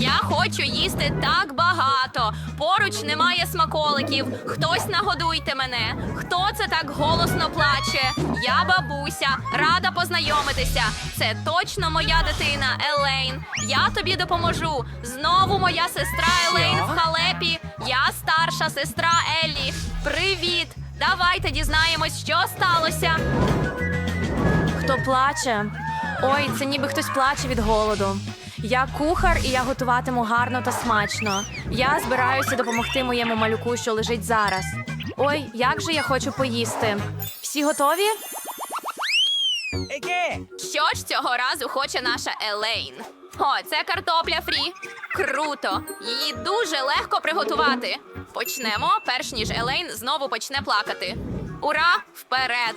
Я хочу їсти так багато. Поруч немає смаколиків. Хтось нагодуйте мене. Хто це так голосно плаче? Я бабуся, рада познайомитися. Це точно моя дитина Елейн. Я тобі допоможу. Знову моя сестра Елейн в халепі. Я старша сестра Еллі. Привіт! Давайте дізнаємось, що сталося. Хто плаче? Ой, це ніби хтось плаче від голоду. Я кухар і я готуватиму гарно та смачно. Я збираюся допомогти моєму малюку, що лежить зараз. Ой, як же я хочу поїсти. Всі готові? Що ж цього разу хоче наша Елейн? О, це картопля фрі. Круто! Її дуже легко приготувати. Почнемо, перш ніж Елейн знову почне плакати. Ура! Вперед!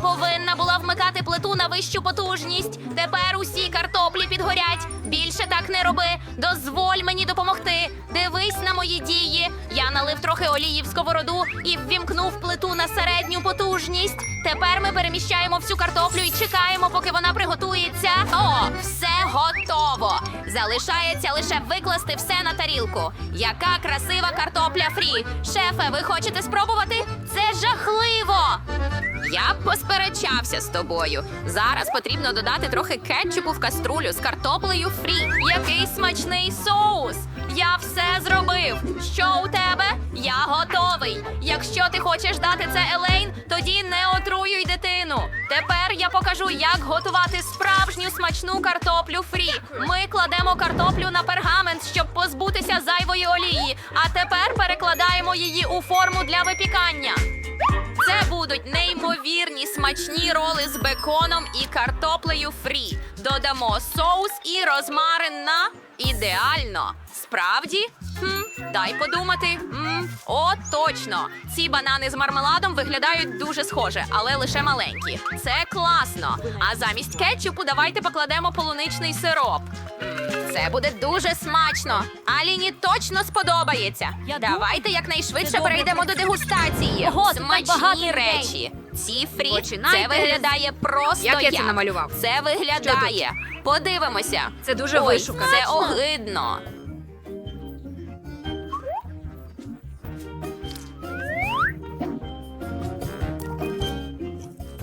Повинна була вмикати плиту на вищу потужність. Тепер усі картоплі підгорять. Більше так не роби. Дозволь мені допомогти. Дивись на мої дії. Налив трохи олії в сковороду і ввімкнув плиту на середню потужність. Тепер ми переміщаємо всю картоплю і чекаємо, поки вона приготується. О, все готово. Залишається лише викласти все на тарілку. Яка красива картопля фрі. Шефе, ви хочете спробувати? Це жахливо. Я б посперечався з тобою. Зараз потрібно додати трохи кетчупу в каструлю з картоплею фрі. Який смачний соус! Я все зробив. Що у тебе? Я готовий. Якщо ти хочеш дати це Елейн, тоді не отруюй дитину. Тепер я покажу, як готувати справжню смачну картоплю фрі. Ми кладемо картоплю на пергамент, щоб позбутися зайвої олії. А тепер перекладаємо її у форму для випікання. Це будуть неймовірні смачні роли з беконом і картоплею фрі. Додамо соус і розмарин на ідеально. Справді? Хм, дай подумати. М, о, точно. Ці банани з мармеладом виглядають дуже схоже, але лише маленькі. Це класно. А замість кетчупу давайте покладемо полуничний сироп. Це буде дуже смачно. Аліні точно сподобається. Давайте якнайшвидше перейдемо до дегустації. Ого, тут так Смачні ідей. речі. Ці фрі Починайте. це виглядає просто Як я це намалював? Це виглядає. Подивимося. Це дуже Ой, вишукано. Це огидно.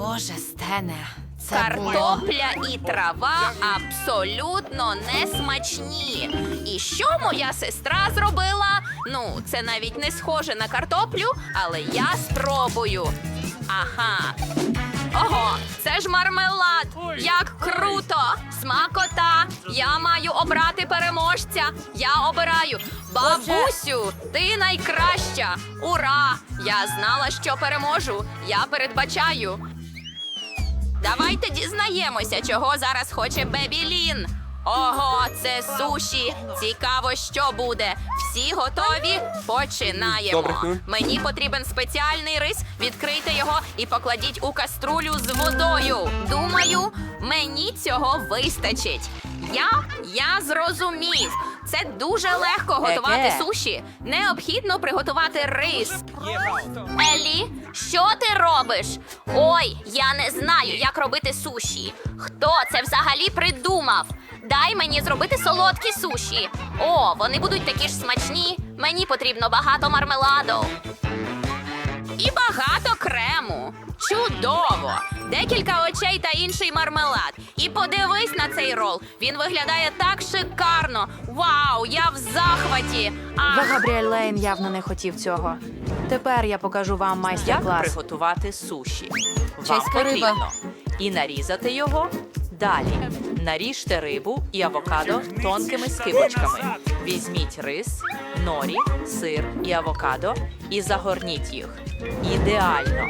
Боже, Стене, це Картопля і трава абсолютно не смачні. І що моя сестра зробила? Ну, це навіть не схоже на картоплю, але я спробую. Ага. Ого, це ж мармелад! Як круто! Смакота! Я маю обрати переможця. Я обираю. Бабусю, ти найкраща! Ура! Я знала, що переможу. Я передбачаю. Давайте дізнаємося, чого зараз хоче Бебі Лін. Ого, це суші. Цікаво, що буде. Всі готові? Починаємо. Добре. Мені потрібен спеціальний рис. Відкрийте його і покладіть у каструлю з водою. Думаю, мені цього вистачить. Я, я зрозумів. Це дуже легко готувати суші. Необхідно приготувати рис. Елі, що ти робиш? Ой, я не знаю, як робити суші. Хто це взагалі придумав? Дай мені зробити солодкі суші. О, вони будуть такі ж смачні. Мені потрібно багато мармеладу. І багато крему. Чудово! Декілька очей та інший мармелад. І подивись на цей рол. Він виглядає так шикарно. Вау, я в захваті. Ах, Габріель Лейн явно не хотів цього. Тепер я покажу вам Як майстер-клас. приготувати суші? Вам Чеська риба. потрібно і нарізати його. Далі наріжте рибу і авокадо тонкими скибочками. Візьміть рис, норі, сир і авокадо і загорніть їх. Ідеально.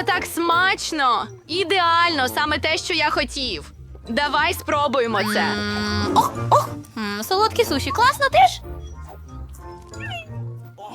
Це так смачно! Ідеально, саме те, що я хотів. Давай спробуємо це. М, солодкі суші, класно теж?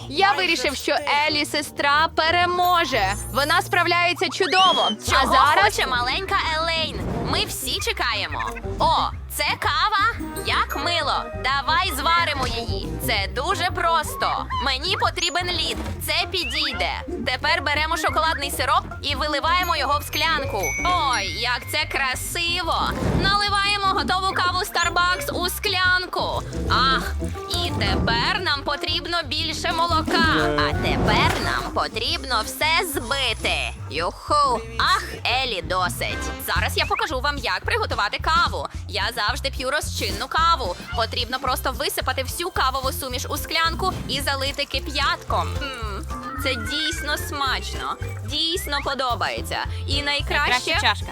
Я вирішив, що Елі сестра переможе. Вона справляється чудово. Чого а зараз хоче маленька Елейн? Ми всі чекаємо. О, це кава? Як мило. Давай зваримо її. Це дуже просто. Мені потрібен лід. Це підійде. Тепер беремо шоколадний сироп і виливаємо його в склянку. Ой, як це красиво! Наливаємо готову каву Starbucks у склянку. Ах, і тепер нам потрібно більше молока. А тепер нам потрібно все збити. Юху, ах, Елі, досить. Зараз я покажу вам, як приготувати каву. Я завжди п'ю розчинну каву. Потрібно просто висипати всю кавову суміш у склянку і залити кип'ятком. М, Це дійсно смачно, дійсно подобається. І найкраще чашка.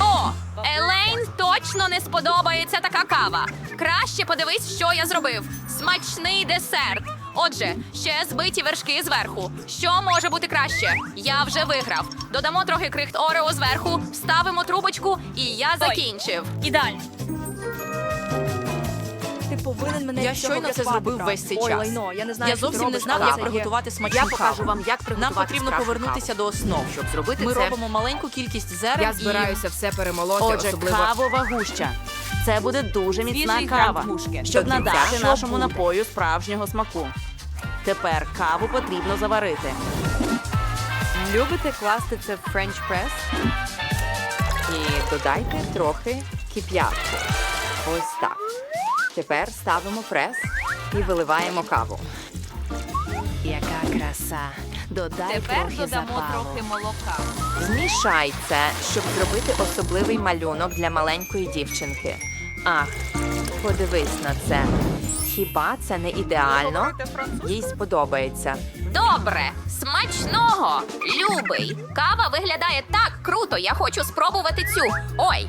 о, Елейн точно не сподобається така кава. Краще подивись, що я зробив. Смачний десерт. Отже, ще збиті вершки зверху. Що може бути краще? Я вже виграв. Додамо трохи крихт Орео зверху, вставимо трубочку, і я закінчив. Ідеально. Ти повинен мене Я щойно це зробив весь цей час. лайно, я не знаю, Я що ти зовсім не робиш, знав, але як це приготувати смачну Я покажу каву. вам, як приготувати Нам потрібно справжню повернутися каву. до основ. Щоб зробити Ми це, робимо маленьку кількість зерен я збираюся все перемолоти, Отже, особливо кавова гуща. Це буде дуже міцна Свіжий кава, грант мушки. щоб До кінця. надати Що нашому буде? напою справжнього смаку. Тепер каву потрібно заварити. Любите класти це в френч прес? і додайте трохи кип'ятку. Ось так. Тепер ставимо прес і виливаємо каву. Яка краса. Додай Тепер додамо трохи молока. Змішай це, щоб зробити особливий малюнок для маленької дівчинки. Ах, подивись на це. Хіба це не ідеально? Їй сподобається. Добре, смачного, любий. Кава виглядає так круто. Я хочу спробувати цю. Ой,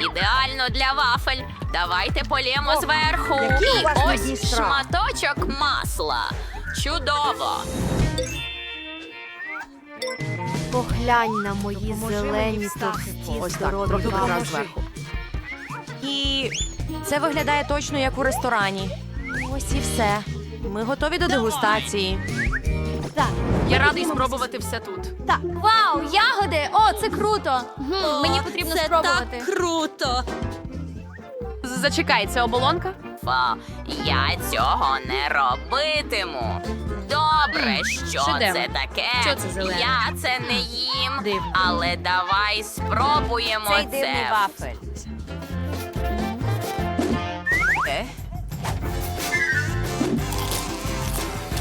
Ідеально для вафель. Давайте полємо зверху. І ось шматочок масла. Чудово. Поглянь на мої зелені товсті Ось так, здорові трохи зверху. І це виглядає точно як у ресторані. Ось і все. Ми готові до дегустації. Я радий спробувати все тут. Вау, ягоди! О, це круто! Гм, Мені потрібно спробувати. круто. Зачекай, це оболонка? Фа, я цього не робитиму. Добре, що Шедевр. це таке? Що це зелене? Я це не їм. Дивно. Але давай спробуємо Цей це. дивний вафель. Е?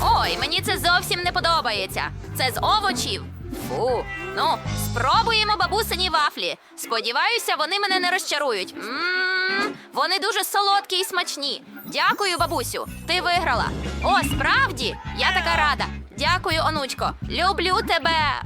Ой, мені це зовсім не подобається. Це з овочів. Фу. Ну, спробуємо бабусині вафлі. Сподіваюся, вони мене не розчарують. Мм, вони дуже солодкі і смачні. Дякую, бабусю. Ти виграла. О, справді? Я така рада. Дякую, онучко. Люблю тебе.